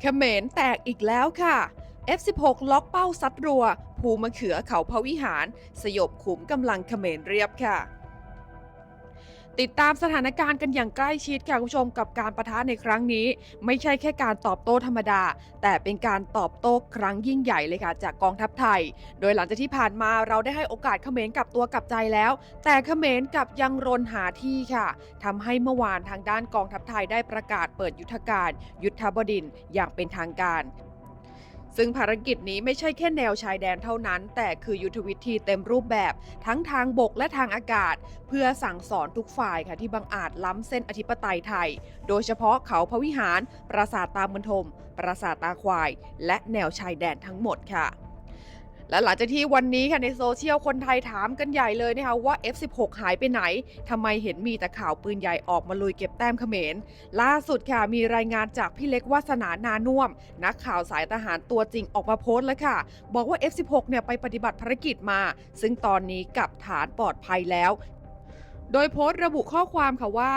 เขมรแตกอีกแล้วค่ะ F16 ล็อกเป้าซัดรัว ภูมะเขือเขาพระวิหาร สยบขุมกำลังเขมรเรียบค่ะ ติดตามสถานการณ์กันอย่างใกล้ชิดค่ะคุณผู้ชมกับการประทะในครั้งนี้ ไม่ใช่แค่การตอบโต้ธรรมดา แต่เป็นการตอบโต้ครั้งยิ่งใหญ่เลยค่ะ จากกองทัพไทย โดยหลังจากที่ผ่านมาเราได้ให้โอกาสเขมรกลับตัวกลับใจแล้ว แต่เขมรกลับยังรนหาที่ค่ะทำให้เมื่อวานทางด้านกองทัพไทยได้ประกาศเปิดยุทธการ ยุทธบดินทร์อย่างเป็นทางการ ซึ่งภารกิจนี้ไม่ใช่แค่แนวชายแดนเท่านั้น แต่คือยุทธวิธีเต็มรูปแบบทั้งทางบกและทางอากาศ เพื่อสั่งสอนทุกฝ่ายค่ะที่บังอาจล้ำเส้นอธิปไตยไทย โดยเฉพาะเขาพระวิหาร ปราสาทตามนทม ปราสาทตาควาย และแนวชายแดนทั้งหมดค่ะ และหลังจากที่วันนี้ค่ะในโซเชียลคนไทยถามกันใหญ่เลยนะคะว่า F16 หายไปไหนทำไมเห็นมีแต่ข่าวปืนใหญ่ออกมาลุยเก็บแต้มเขมร ล่าสุดค่ะมีรายงานจากพี่เล็กวาสนานานุ่ม นักข่าวสายทหารตัวจริงออกมาโพสต์แล้วค่ะ บอกว่า F16 เนี่ยไปปฏิบัติภารกิจมา ซึ่งตอนนี้กลับฐานปลอดภัยแล้วโดยโพสต์ระบุข้อความค่ะว่า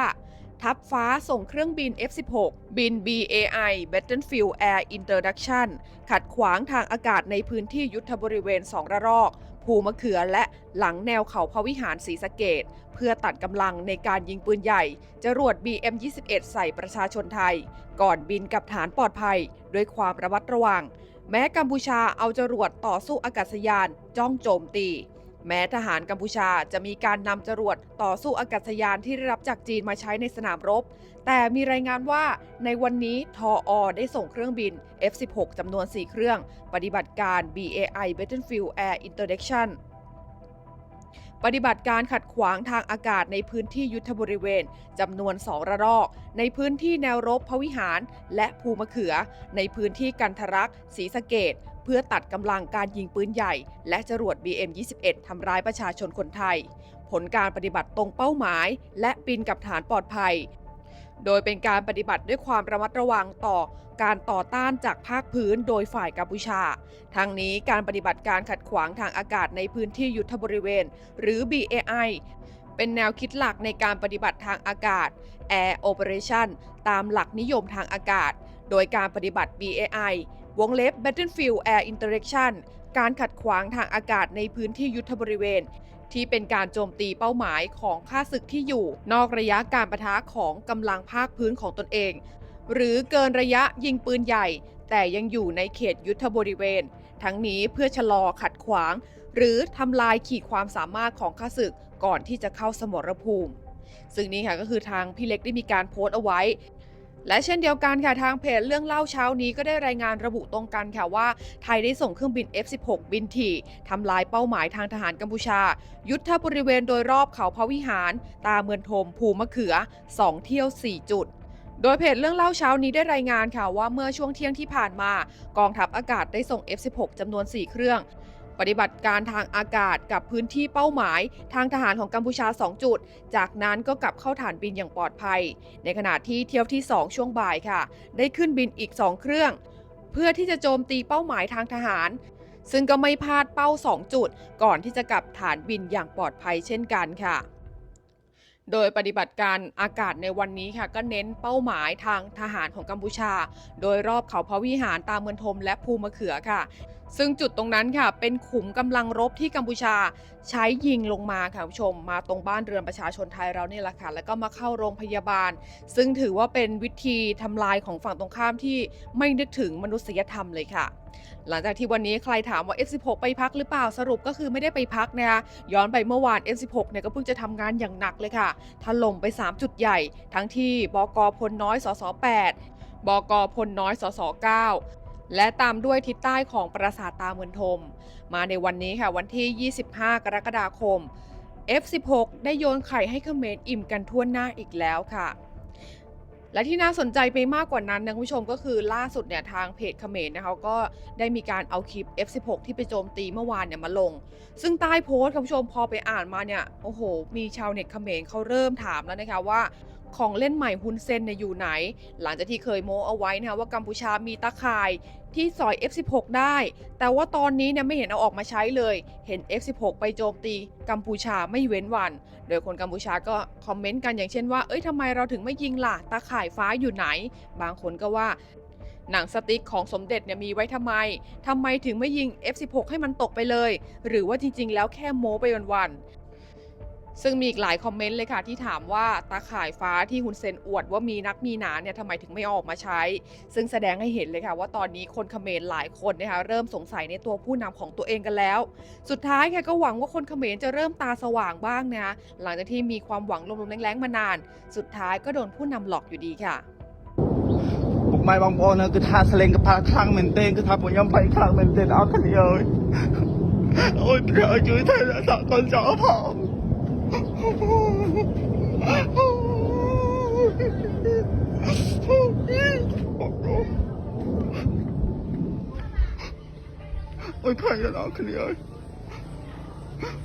ทัพฟ้าส่งเครื่องบิน F16 บิน BAI Battlefield Air Introduction ขัดขวางทางอากาศในพื้นที่ยุทธบริเวณสองระลอก ภูมะเขือและหลังแนวเขาพระวิหารศรีสะเกดเพื่อตัดกำลังในการยิงปืนใหญ่ จรวด BM21 ใส่ประชาชนไทย ก่อนบินกับฐานปลอดภัย ด้วยความระมัดระวัง แม้กัมพูชาเอาจรวดต่อสู้อากาศยาน จ้องโจมตี แม้ทหารกัมพูชาจะมีการนำจรวดต่อสู้อากาศยานที่ได้รับจากจีนมาใช้ในสนามรบ แต่มีรายงานว่าในวันนี้ทออได้ส่งเครื่องบิน F16 จำนวน 4 เครื่อง ปฏิบัติการ BAI Battlefield Air Introduction ปฏิบัติการขัดขวางทางอากาศในพื้นที่ยุทธบริเวณจำนวน2ระลอก ในพื้นที่แนวรบพระวิหาร และภูมะเขือ ในพื้นที่กันทรักษ์ศรีสะเกด เพื่อตัดกำลังการยิงปืนใหญ่ และจรวด BM21 ทำร้ายประชาชนคนไทย ผลการปฏิบัติตรงเป้าหมาย และบินกับฐานปลอดภัย โดยเป็นการปฏิบัติด้วยความระมัดระวังต่อการต่อต้านจากภาคพื้นโดยฝ่ายกัมพูชา ทั้งนี้การปฏิบัติการขัดขวางทางอากาศในพื้นที่ยุทธบริเวณ หรือ BAI เป็นแนวคิดหลักในการปฏิบัติทางอากาศ Air Operation ตามหลักนิยมทางอากาศ โดยการปฏิบัติ BAI วงเล็บ Battlefield Air Interaction การขัดขวางทางอากาศในพื้นที่ยุทธบริเวณ ที่เป็นการโจมตีเป้าหมายของข้าศึกที่อยู่ นอกระยะการประทะของกำลังภาคพื้นของตนเอง หรือเกินระยะยิงปืนใหญ่ แต่ยังอยู่ในเขตยุทธบริเวณ ทั้งนี้เพื่อชะลอขัดขวาง หรือทำลายขีดความสามารถของข้าศึกก่อนที่จะเข้าสมรภูมิซึ่งนี่ค่ะก็คือทางพี่เล็กได้มีการโพสต์เอาไว้ และเช่นเดียวกันค่ะทางเพจเรื่องเล่าเช้านี้ก็ได้รายงานระบุตรงกันค่ะว่า ไทยได้ส่งเครื่องบิน F16 บินถี่ทำลายเป้าหมายทางทหารกัมพูชา ยุทธบริเวณโดยรอบเขาพระวิหาร ตาเมือนทม ภูมะเขือ 2 เที่ยว 4 จุดโดยเพจเรื่องเล่าเช้านี้ได้รายงานค่ะว่าเมื่อช่วงเที่ยงที่ผ่านมา กองทัพอากาศได้ส่ง F16 จำนวน 4 เครื่อง ปฏิบัติการทางอากาศกับพื้นที่เป้าหมาย ทางทหารของกัมพูชา 2 จุด จากนั้นก็กลับเข้าฐานบินอย่างปลอดภัย ในขณะที่เที่ยวที่ 2 ช่วงบ่ายค่ะ ได้ขึ้นบินอีก 2 เครื่อง เพื่อที่จะโจมตีเป้าหมายทางทหาร ซึ่งก็ไม่พลาดเป้า 2 จุด ก่อนที่จะกลับฐานบินอย่างปลอดภัยเช่นกันค่ะโดยปฏิบัติการอากาศในวันนี้ค่ะ ก็เน้นเป้าหมายทางทหารของกัมพูชา โดยรอบเขาพระวิหารตามเมืองทมและภูมะเขือค่ะ ซึ่งจุดตรงนั้นค่ะ เป็นขุมกำลังรบที่กัมพูชาใช้ยิงลงมาค่ะคุณผู้ชม มาตรงบ้านเรือนประชาชนไทยเราเนี่ยแหละค่ะ แล้วก็มาเข้าโรงพยาบาล ซึ่งถือว่าเป็นวิธีทำลายของฝั่งตรงข้ามที่ไม่นึกถึงมนุษยธรรมเลยค่ะ หลังจากที่วันนี้ใครถามว่า F16 ไปพักหรือเปล่าสรุปก็คือไม่ได้ไปพักนะคะย้อนไปเมื่อวาน F16 เนี่ยก็เพิ่งจะทำงานอย่างหนักเลยค่ะถล่มไป 3 จุดใหญ่ ทั้งที่บกพลน้อยสส8บกพลน้อยสส9 และตามด้วยทิศใต้ของปราสาทตาเมือนทม มาในวันนี้ค่ะวันที่ 25 กรกฎาคม F16 ได้โยนไข่ให้เขมรอิ่มกันทั่วหน้าอีกแล้วค่ะ และที่น่าสนใจไปมากกว่านั้นนะคุณผู้ชมก็คือล่าสุดเนี่ยทางเพจเขมรนะคะก็ได้มีการเอาคลิป F16 ที่ไปโจมตีเมื่อวานเนี่ยมาลง ซึ่งใต้โพสต์คุณผู้ชมพอไปอ่านมาเนี่ยโอ้โห มีชาวเน็ตเขมรเขาเริ่มถามแล้วนะคะว่า ของเล่นใหม่ฮุนเซนเนี่ยอยู่ไหน หลังจากที่เคยโมเอาไว้นะคะว่ากัมพูชามีตาข่ายที่สอย F16 ได้ แต่ว่าตอนนี้เนี่ยไม่เห็นเอาออกมาใช้เลย เห็น F16 ไปโจมตีกัมพูชาไม่เว้นวัน โดยคนกัมพูชาก็คอมเมนต์กันอย่างเช่นว่า เอ้ยทำไมเราถึงไม่ยิงล่ะ ตาข่ายฟ้าอยู่ไหน บางคนก็ว่าหนังสติ๊กของสมเด็จเนี่ยมีไว้ทำไมทำไมถึงไม่ยิง F16 ให้มันตกไปเลย หรือว่าจริงๆ แล้วแค่โม้ไปวันๆ ซึ่งมีอีกหลายคอมเมนต์เลยค่ะที่ถามว่าตาข่ายฟ้าที่ฮุนเซนอวดว่ามีนักมีหนาเนี่ยทำไมถึงไม่ออกมาใช้ ซึ่งแสดงให้เห็นเลยค่ะว่าตอนนี้คนเขมรหลายคนนะคะเริ่มสงสัยในตัวผู้นำของตัวเองกันแล้ว สุดท้ายค่ะก็หวังว่าคนเขมรจะเริ่มตาสว่างบ้างนะหลังจากที่มีความหวังลมๆแรงๆมานาน สุดท้ายก็โดนผู้นำหลอกอยู่ดีค่ะบุกไม่บางคนนะคือท่าเสลงกับพาคลั่งเหม็นเต้นคือท่าผมยอมไปคลั่งเหม็นเต้นเอาคนเดียวโอ้ยเพื่อช่วยเธอสักคนจอพอ 我太热了，肯定要。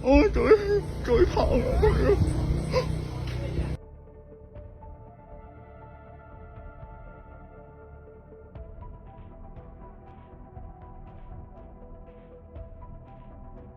我终于终于跑了。